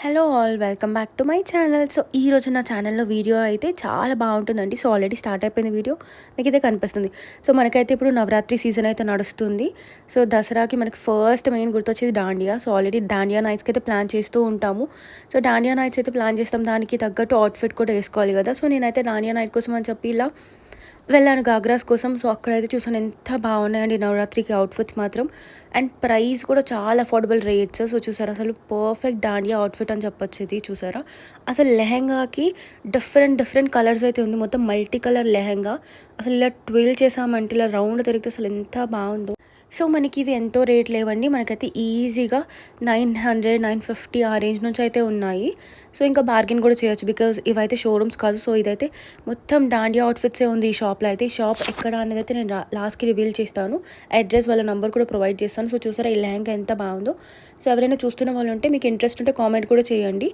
Hello all welcome back to my channel so ఈ రోజు నా ఛానల్లో వీడియో అయితే చాలా బాగుంటుందండి. సో ఆల్రెడీ స్టార్ట్ అయిపోయింది వీడియో మీకు అయితే కనిపిస్తుంది. సో మనకైతే ఇప్పుడు నవరాత్రి సీజన్ అయితే నడుస్తుంది. సో దసరాకి మనకి ఫస్ట్ మెయిన్ గుర్తొచ్చేది డాండియా. సో ఆల్రెడీ డాండియా నైట్స్కి అయితే ప్లాన్ చేస్తూ ఉంటాము. సో డాండియా నైట్స్ అయితే ప్లాన్ చేస్తాం. దానికి తగ్గట్టు అవుట్ఫిట్ కూడా వేసుకోవాలి కదా. సో నేనైతే డాండియా నైట్ కోసం అని చెప్పి ఇలా వెళ్ళాను గాగ్రాస్ కోసం. సో అక్కడైతే చూసాను ఎంత బాగున్నాయండి నవరాత్రికి అవుట్ఫిట్స్ మాత్రం. అండ్ ప్రైస్ కూడా చాలా అఫోర్డబుల్ రేట్స్ సో చూసారా? అసలు పర్ఫెక్ట్ డాండియా అవుట్ఫిట్ అని చెప్పొచ్చు ఇది చూసారా? అసలు లెహెంగాకి డిఫరెంట్ డిఫరెంట్ కలర్స్ అయితే ఉంది. మొత్తం మల్టీ కలర్ లెహెంగా. అసలు ఇలా ట్విల్ చేసామంటే ఇలా రౌండ్ తిరిగితే అసలు ఎంత బాగుందో. సో మనకి ఇవి ఎంతో రేట్ లేవండి. మనకైతే ఈజీగా నైన్ హండ్రెడ్ నైన్ ఫిఫ్టీ ఆ రేంజ్ నుంచి అయితే ఉన్నాయి. సో ఇంకా బార్గెన్ కూడా చేయొచ్చు బికాజ్ ఇవైతే షోరూమ్స్ కాదు. సో ఇదైతే మొత్తం దాండియా అవుట్ఫిట్సే ఉంది ఈ షాప్లో అయితే. ఈ షాప్ ఎక్కడ అనేది అయితే నేను లాస్ట్కి రివీల్ చేస్తాను. అడ్రస్ వాళ్ళ నెంబర్ కూడా ప్రొవైడ్ చేస్తాను. సో చూసారా ఈ లెహంగా ఎంత బాగుందో. సో ఎవరైనా చూస్తున్న వాళ్ళు ఉంటే మీకు ఇంట్రెస్ట్ ఉంటే కామెంట్ కూడా చేయండి.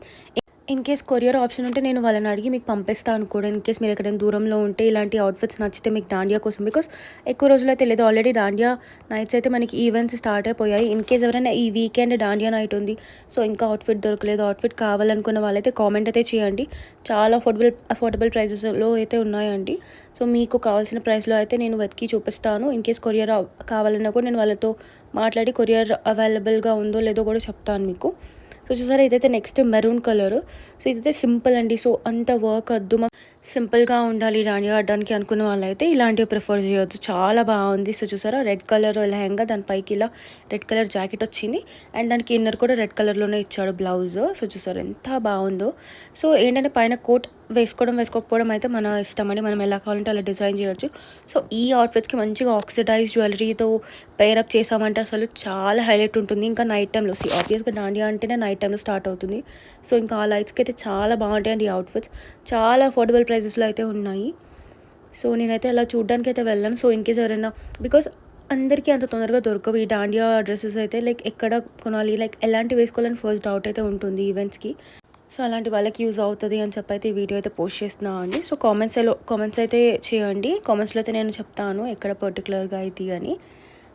ఇన్ కేస్ కొరియర్ ఆప్షన్ ఉంటే నేను వాళ్ళని అడిగి మీకు పంపిస్తాను కూడా. ఇన్ కేస్ మీరు ఎక్కడైనా దూరంలో ఉంటే ఇలాంటి అవుట్ఫిట్స్ నచ్చితే మీకు దాండియా కోసం. బికాస్ ఎక్కువ రోజులు అయితే లేదు. ఆల్రెడీ దాండియా నైట్స్ అయితే మనకి ఈవెంట్స్ స్టార్ట్ అయిపోయాయి. ఇన్ కేస్ ఎవరైనా ఈ వీకెండ్ దాండియా నైట్ ఉంది. సో ఇంకా అవుట్ఫిట్ దొరకలేదు. అవుట్ఫిట్ కావాలనుకున్న వాళ్ళైతే కామెంట్ అయితే చేయండి. చాలా అఫోర్డబుల్ అఫోర్డబుల్ ప్రైజెస్లో అయితే ఉన్నాయండి. సో మీకు కావాల్సిన ప్రైస్లో అయితే నేను వెతికి చూపిస్తాను. ఇన్ కేస్ కొరియర్ కావాలన్నా కూడా నేను వాళ్ళతో మాట్లాడి కొరియర్ అవైలబుల్గా ఉందో లేదో కూడా చెప్తాను మీకు. సో చూసారా ఇదైతే నెక్స్ట్ మెరూన్ కలర్ సో ఇదైతే సింపుల్ అండి. సో అంత వర్క్ వద్దు. మాకు సింపుల్గా ఉండాలి రాణి ఆడడానికి అనుకున్న వాళ్ళైతే ఇలాంటివి ప్రిఫర్ చేయొచ్చు చాలా బాగుంది. సో చూసారా రెడ్ కలర్ లెహంగా దానిపైకి ఇలా రెడ్ కలర్ జాకెట్ వచ్చింది. అండ్ దానికి ఇన్నర్ కూడా రెడ్ కలర్లోనే ఇచ్చాడు బ్లౌజ్ సో చూసారా ఎంత బాగుందో. సో ఏంటంటే పైన కోట్ వేసుకోవడం వేసుకోకపోవడం అయితే మన ఇష్టం అండి మనం ఎలా కావాలంటే అలా డిజైన్ చేయొచ్చు. సో ఈ అవుట్ఫిట్స్కి మంచిగా ఆక్సిడైజ్ జ్యువెలరీతో పేరప్ చేసామంటే అసలు చాలా హైలైట్ ఉంటుంది. ఇంకా నైట్ టైంలో సి ఆబ్వియస్గా దాండియా అంటేనే నైట్ టైంలో స్టార్ట్ అవుతుంది. సో ఇంకా ఆ లైట్స్కి అయితే చాలా బాగుంటాయండి ఈ అవుట్ఫిట్స్ చాలా అఫోర్డబుల్ ప్రైజెస్లో అయితే ఉన్నాయి. సో నేనైతే అలా చూడడానికి అయితే వెళ్ళాను. సో ఇన్ కేస్ ఎవరైనా బికాస్ అందరికీ అంత తొందరగా దొరకవు ఈ దాండియా డ్రెస్సెస్ అయితే. లైక్ ఎక్కడ కొనాలి? లైక్ ఎలాంటి వేసుకోవాలని ఫస్ట్ డౌట్ అయితే ఉంటుంది ఈవెంట్స్కి సో అలాంటి వాళ్ళకి యూజ్ అవుతుంది అని చెప్పి అయితే ఈ వీడియో అయితే పోస్ట్ చేస్తున్నాను అండి. సో కామెంట్స్లో కామెంట్స్ అయితే చేయండి. కామెంట్స్లో అయితే నేను చెప్తాను ఎక్కడ పర్టికులర్గా అయితే అని.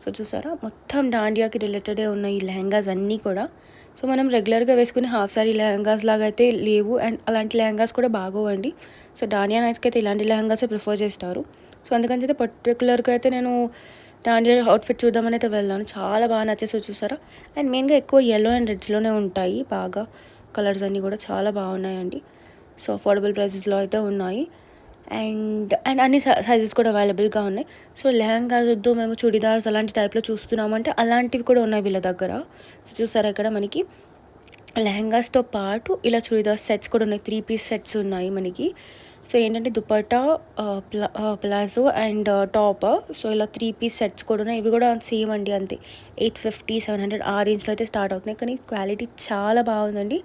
సో చూసారా? మొత్తం డాండియాకి రిలేటెడే ఉన్న ఈ లెహంగాస్ అన్నీ కూడా. సో మనం రెగ్యులర్గా వేసుకునే హాఫ్ సారీ లెహంగాస్ లాగా అయితే లేవు. అండ్ అలాంటి లెహంగాస్ కూడా బాగోవండి. సో డానియా నైట్స్కి అయితే ఇలాంటి లెహంగాసే ప్రిఫర్ చేస్తారు. సో అందుకని అయితే పర్టికులర్గా అయితే నేను డాండియా అవుట్ఫిట్ చూద్దామని అయితే వెళ్ళాను. చాలా బాగా నచ్చేసి చూసారా? అండ్ మెయిన్గా ఎక్కువ ఎల్లో అండ్ రెడ్స్లోనే ఉంటాయి బాగా. కలర్స్ అన్నీ కూడా చాలా బాగున్నాయండి. సో అఫోర్డబుల్ ప్రైసెస్లో అయితే ఉన్నాయి. అండ్ అండ్ అన్ని సైజెస్ కూడా అవైలబుల్గా ఉన్నాయి. సో లెహంగాస్ వద్దు మేము చుడిదార్స్ అలాంటి టైప్లో చూస్తున్నామంటే అలాంటివి కూడా ఉన్నాయి వీళ్ళ దగ్గర. సో చూసారా ఇక్కడ మనకి? లెహంగాస్తో పాటు ఇలా చుడిదార్ సెట్స్ కూడా ఉన్నాయి. త్రీ పీస్ సెట్స్ ఉన్నాయి మనకి. సో ఏంటంటే దుపట్టా ప్లా ప్లాజో అండ్ టాప్ సో ఇలా త్రీ పీస్ సెట్స్ కూడా ఉన్నాయి. ఇవి కూడా సేమ్ అండి అంతే. ఎయిట్ ఫిఫ్టీ సెవెన్ హండ్రెడ్ ఆ రేంజ్లో అయితే స్టార్ట్ అవుతున్నాయి. కానీ క్వాలిటీ చాలా బాగుందండి.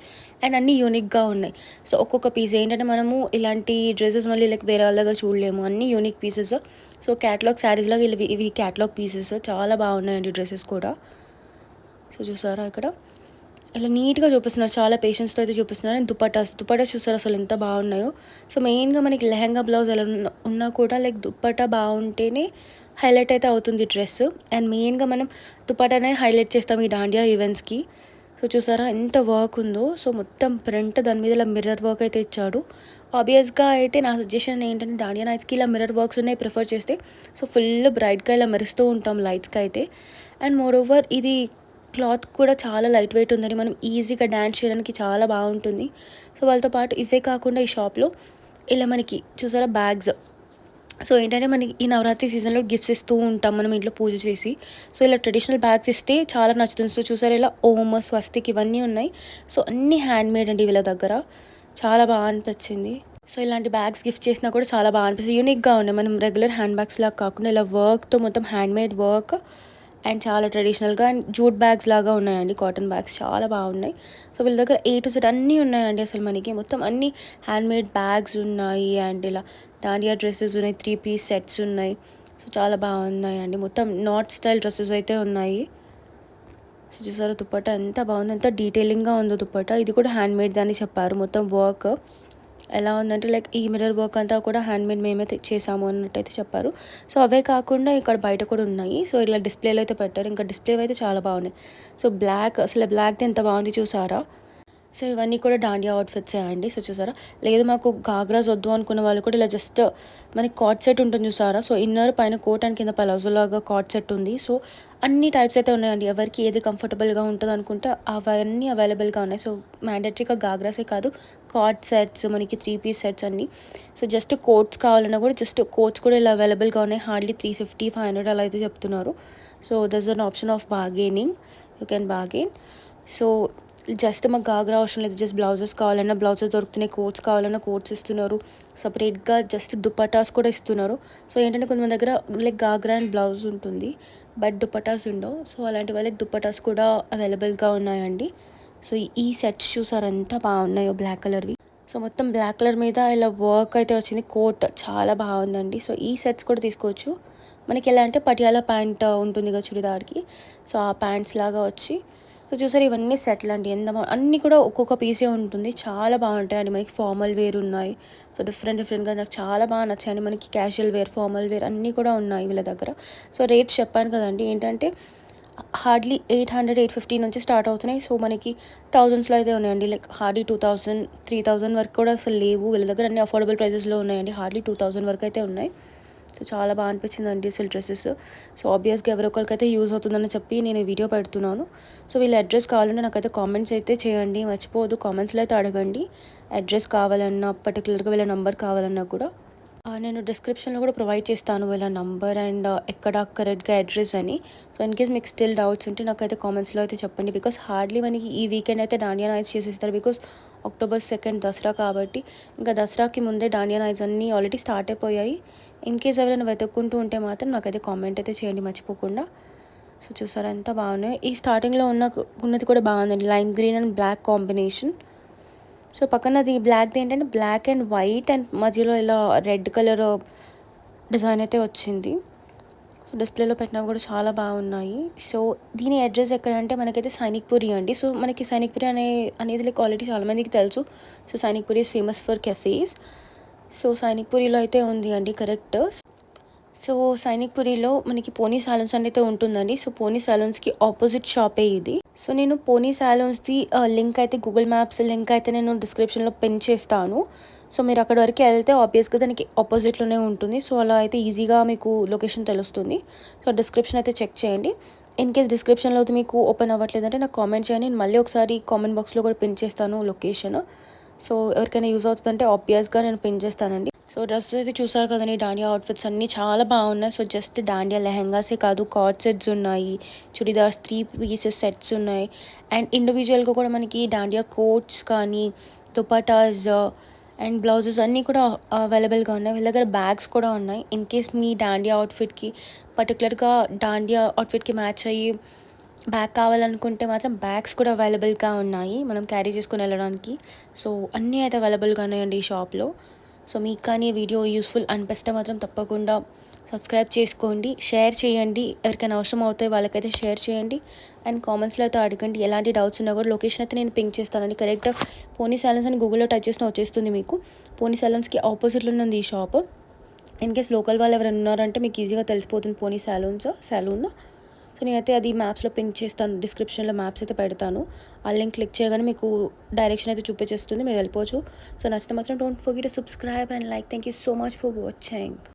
అండ్ అన్నీ యూనిక్గా ఉన్నాయి. సో ఒక్కొక్క పీస్ ఏంటంటే మనము ఇలాంటి డ్రెస్సెస్ మళ్ళీ లైక్ వేరే వాళ్ళ దగ్గర చూడలేము. అన్నీ unique pieces. So catalogue sarees లాగా ఇవి ఇవి క్యాటలాగ్ పీసెస్. చాలా బాగున్నాయండి డ్రెస్సెస్ కూడా. సో చూసారా ఇక్కడ? ఇలా నీట్గా చూపిస్తున్నారు. చాలా పేషెన్స్తో అయితే చూపిస్తున్నారు. అండ్ దుపట్టాస్ దుపట్టాస్ చూస్తారు అసలు ఎంత బాగున్నాయో? సో మెయిన్గా మనకి లెహంగా బ్లౌజ్ ఎలా ఉన్నా కూడా లైక్ దుపట్టా బాగుంటేనే హైలైట్ అయితే అవుతుంది డ్రెస్. అండ్ మెయిన్గా మనం దుపట్టానే హైలైట్ చేస్తాం ఈ దాండియా ఈవెంట్స్కి. సో చూసారా ఎంత వర్క్ ఉందో. సో మొత్తం ప్రింట్ దాని మీద ఇలా మిర్రర్ వర్క్ అయితే ఇచ్చాడు. ఆబ్వియస్గా అయితే నా సజెషన్ ఏంటంటే డాండియా నైట్స్కి ఇలా మిర్రర్ వర్క్స్ ఉన్నాయి ప్రిఫర్ చేస్తే. సో ఫుల్ బ్రైట్గా ఇలా మెరుస్తూ ఉంటాం లైట్స్కి అయితే. అండ్ మోర్ ఓవర్ ఇది క్లాత్ కూడా చాలా లైట్ వెయిట్ ఉందని మనం ఈజీగా డ్యాన్స్ చేయడానికి చాలా బాగుంటుంది. సో వాళ్ళతో పాటు ఇవే కాకుండా ఈ షాప్లో ఇలా మనకి చూసారా బ్యాగ్స్. సో ఏంటంటే మనకి ఈ నవరాత్రి సీజన్లో గిఫ్ట్స్ ఇస్తూ ఉంటాం మనం ఇంట్లో పూజ చేసి. సో ఇలా ట్రెడిషనల్ బ్యాగ్స్ ఇస్తే చాలా నచ్చుతుంది. సో చూసారు ఇలా ఓమ స్వస్తిక్ ఇవన్నీ ఉన్నాయి. సో అన్నీ హ్యాండ్మేడ్ అండి వీళ్ళ దగ్గర. చాలా బాగా అనిపించింది. సో ఇలాంటి బ్యాగ్స్ గిఫ్ట్ చేసినా కూడా చాలా బాగా అనిపిస్తుంది. యూనిక్గా ఉన్నాయి. మనం రెగ్యులర్ హ్యాండ్ బ్యాగ్స్ లాగా కాకుండా ఇలా వర్క్తో మొత్తం హ్యాండ్ మేడ్ వర్క్ అండ్ చాలా ట్రెడిషనల్గా అండ్ జూట్ బ్యాగ్స్ లాగా ఉన్నాయండి కాటన్ బ్యాగ్స్ చాలా బాగున్నాయి. సో వీళ్ళ దగ్గర ఏ టు సెట్ అన్నీ ఉన్నాయండి అసలు మనకి. మొత్తం అన్ని హ్యాండ్ మేడ్ బ్యాగ్స్ ఉన్నాయి అండ్ ఇలా దాండియా డ్రెస్సెస్ ఉన్నాయి త్రీ పీస్ సెట్స్ ఉన్నాయి. సో చాలా బాగున్నాయండి. మొత్తం నార్త్ స్టైల్ డ్రెస్సెస్ అయితే ఉన్నాయి. సో చూసారా దుప్పట ఎంత బాగుంది ఎంత డీటెయిలింగ్గా ఉందో దుప్పట ఇది కూడా హ్యాండ్ మేడ్ అని చెప్పారు. మొత్తం వర్క్ ఎలా ఉందంటే లైక్ ఈ మిర్రర్ వర్క్ అంతా కూడా హ్యాండ్మేడ్ మేమే చేసాము అన్నట్టయితే చెప్పారు. సో అవే కాకుండా ఇక్కడ బయట కూడా ఉన్నాయి. సో ఇలా డిస్ప్లేలో అయితే పెట్టారు. ఇంకా డిస్ప్లే అయితే చాలా బాగున్నాయి. సో బ్లాక్ అసలు బ్లాక్ది ఎంత బాగుంది చూసారా? సో ఇవన్నీ కూడా దాండియా అవుట్ఫిట్సే అండి. సో చూసారా? లేదు మాకు గాగ్రాస్ వద్దు అనుకున్న వాళ్ళు కూడా ఇలా జస్ట్ మనకి కాట్ సెట్ ఉంటుంది చూసారా? సో ఇన్నర్ పైన కోట్ అండ్ కింద పలాజోలాగా కాట్ సెట్ ఉంది. సో అన్ని టైప్స్ అయితే ఉన్నాయండి. ఎవరికి ఏది కంఫర్టబుల్గా ఉంటుంది అనుకుంటే అవన్నీ అవైలబుల్గా ఉన్నాయి. సో మ్యాండటరీగా గాగ్రాసే కాదు కాట్ సెట్స్ మనకి త్రీ పీస్ సెట్స్ అన్నీ. సో జస్ట్ కోట్స్ కావాలన్నా కూడా జస్ట్ కోట్స్ కూడా ఇలా అవైలబుల్గా ఉన్నాయి. Hardly three fifty five hundred అలా అయితే చెప్తున్నారు. So there's an option of bargaining you can bargain so just మాకు గాగ్రా అవసరం లేదు. జస్ట్ బ్లౌజెస్ కావాలన్నా బ్లౌజెస్ దొరుకుతున్నాయి కోట్స్ కావాలన్నా కోట్స్ ఇస్తున్నారు. సపరేట్గా జస్ట్ దుపటాస్ కూడా ఇస్తున్నారు. సో ఏంటంటే కొంతమంది దగ్గర లైక్ గాగ్రా అండ్ బ్లౌజ్ ఉంటుంది బట్ దుపటాస్ ఉండవు. సో అలాంటి వాళ్ళకి దుపటాస్ కూడా అవైలబుల్గా ఉన్నాయండి. సో ఈ సెట్స్ చూసారంతా బాగున్నాయో బ్లాక్ కలర్వి సో మొత్తం బ్లాక్ కలర్ మీద ఇలా వర్క్ అయితే వచ్చింది. కోట్ చాలా బాగుందండి సో ఈ సెట్స్ కూడా తీసుకోవచ్చు. మనకి ఎలా అంటే పటియాలా ప్యాంట్ ఉంటుంది కదా చుడిదార్కి. సో ఆ ప్యాంట్స్ లాగా వచ్చి సో చూసారు ఇవన్నీ సెటిల్ అండి. ఎంత అన్నీ కూడా ఒక్కొక్క పీసే ఉంటుంది. చాలా బాగుంటాయి అండి మనకి ఫార్మల్ వేర్ ఉన్నాయి. సో డిఫరెంట్ డిఫరెంట్గా నాకు చాలా బాగా నచ్చాయండి. మనకి క్యాజువల్ వేర్ ఫార్మల్ వేర్ అన్నీ కూడా ఉన్నాయి వీళ్ళ దగ్గర. సో రేట్స్ చెప్పాను కదండి. ఏంటంటే hardly eight hundred eight fifty నుంచి స్టార్ట్ అవుతున్నాయి. సో మనకి థౌజండ్స్లో అయితే ఉన్నాయండి. Like hardly two thousand three thousand వరకు కూడా అసలు లేవు. వీళ్ళ దగ్గర అన్ని అఫోర్డబుల్ ప్రైజెస్లో ఉన్నాయండి. హార్డ్లీ టూ థౌసండ్ వరకు అయితే ఉన్నాయి. సో చాలా బాగా అనిపించిందండి సిల్ డ్రెస్సెస్. సో ఆబ్వియస్గా ఎవరొకరికైతే యూజ్ అవుతుందని చెప్పి నేను వీడియో పెడుతున్నాను. సో వీళ్ళ అడ్రస్ కావాలంటే నాకైతే కామెంట్స్ అయితే చేయండి. మర్చిపోవద్దు కామెంట్స్లో అయితే అడగండి. అడ్రస్ కావాలన్నా పర్టికులర్గా వీళ్ళ నెంబర్ కావాలన్నా కూడా. నేను డిస్క్రిప్షన్లో కూడా ప్రొవైడ్ చేస్తాను వీళ్ళ నంబర్ అండ్ uh, ఎక్కడ కరెక్ట్గా అడ్రస్ అని. సో ఇన్ కేస్ మీకు స్టిల్ డౌట్స్ ఉంటే నాకైతే కామెంట్స్లో అయితే చెప్పండి. బికాస్ హార్డ్లీ మనకి ఈ వీకెండ్ అయితే డానియా నైట్స్ చేసేస్తారు. బికాస్ అక్టోబర్ సెకండ్ దసరా కాబట్టి ఇంకా దసరాకి ముందే డానియా నైట్స్ అన్నీ ఆల్రెడీ స్టార్ట్ అయిపోయాయి. ఇన్ కేస్ ఎవరైనా వెతుక్కుంటూ ఉంటే మాత్రం నాకైతే కామెంట్ అయితే చేయండి మర్చిపోకుండా. సో చూసారంతా ఎంత బాగున్నాయి. ఈ స్టార్టింగ్లో ఉన్న ఉన్నది కూడా బాగుందండి. Lime green and black combination so పక్కనది బ్లాక్ది ఏంటంటే బ్లాక్ అండ్ వైట్ అండ్ మధ్యలో ఇలా రెడ్ కలర్ డిజైన్ అయితే వచ్చింది. సో డిస్ప్లేలో పెట్టినవి కూడా చాలా బాగున్నాయి. సో దీని అడ్రస్ ఎక్కడంటే మనకైతే సైనిక్పురి అండి. సో మనకి సైనిక్పురి అనే అనేది క్వాలిటీ చాలామందికి తెలుసు. So Sainikpuri is famous for cafes so సైనిక్పురిలో అయితే ఉంది అండి కరెక్ట్. సో సైనిక్పురిలో మనకి పోనీ సాలూన్స్ అనేది ఉంటుందండి. సో పోనీ సాలూన్స్కి ఆపోజిట్ షాపే ఇది. సో నేను పోనీ సాలూన్స్ది లింక్ అయితే గూగుల్ మ్యాప్స్ లింక్ అయితే నేను డిస్క్రిప్షన్లో పెన్ చేస్తాను. సో మీరు అక్కడ వరకు వెళ్తే ఆబ్వియస్గా దానికి ఆపోజిట్లోనే ఉంటుంది. సో అలా అయితే ఈజీగా మీకు లొకేషన్ తెలుస్తుంది. సో డిస్క్రిప్షన్ అయితే చెక్ చేయండి. ఇన్ కేస్ డిస్క్రిప్షన్లో అయితే మీకు ఓపెన్ అవ్వట్లేదంటే నాకు కామెంట్ చేయండి. నేను మళ్ళీ ఒకసారి కామెంట్ బాక్స్లో కూడా పిన్ చేస్తాను లొకేషన్ సో ఎవరికైనా యూజ్ అవుతుందంటే ఆబ్వియస్గా నేను పిన్ చేస్తానండి. సో డ్రెస్ అయితే చూసారు కదండి డాండియా అవుట్ఫిట్స్ అన్నీ చాలా బాగున్నాయి. సో జస్ట్ డాండియా లెహెంగాసే కాదు కార్డ్ సెట్స్ ఉన్నాయి చుడిదార్స్ త్రీ పీసెస్ సెట్స్ ఉన్నాయి. అండ్ ఇండివిజువల్గా కూడా మనకి డాండియా కోట్స్ కానీ దుపాటాస్ అండ్ బ్లౌజెస్ అన్నీ కూడా uh, అవైలబుల్గా ఉన్నాయి. వీళ్ళ దగ్గర బ్యాగ్స్ కూడా ఉన్నాయి. ఇన్ కేస్ మీ డాండియా అవుట్ఫిట్కి పర్టికులర్గా డాండియా అవుట్ఫిట్కి మ్యాచ్ అయ్యి బ్యాగ్ కావాలనుకుంటే మాత్రం బ్యాగ్స్ కూడా అవైలబుల్గా ఉన్నాయి. మనం క్యారీ చేసుకుని వెళ్ళడానికి. సో అన్నీ అయితే అవైలబుల్గా ఉన్నాయండి ఈ షాప్లో. సో మీకు కానీ వీడియో యూస్ఫుల్ అనిపిస్తే మాత్రం తప్పకుండా సబ్స్క్రైబ్ చేసుకోండి. షేర్ చేయండి. ఎవరికైనా అవసరం అవుతాయి వాళ్ళకైతే షేర్ చేయండి. అండ్ కామెంట్స్లో అయితే అడగండి. ఎలాంటి డౌట్స్ ఉన్నా కూడా లొకేషన్ అయితే నేను పింక్ చేస్తానండి. కరెక్ట్ పోనీ సాలన్స్ అని గూగుల్లో టైప్ చేసిన వచ్చేస్తుంది మీకు. పోనీ సాలన్స్కి ఆపోజిట్లో ఉంది ఈ షాప్. ఇన్ కేస్ లోకల్ వాళ్ళు ఎవరైనా ఉన్నారంటే మీకు ఈజీగా తెలిసిపోతుంది పోనీ సాలూన్స్ సాలూన్. సో నేనైతే అది మ్యాప్స్లో పింక్ చేస్తాను డిస్క్రిప్షన్లో మ్యాప్స్ అయితే పెడతాను. ఆ లింక్ క్లిక్ చేయగానే మీకు డైరెక్షన్ అయితే చూపించేస్తుంది మీరు వెళ్ళిపోవచ్చు. సో నచ్చితే మాత్రం don't forget subscribe and like thank you so much for watching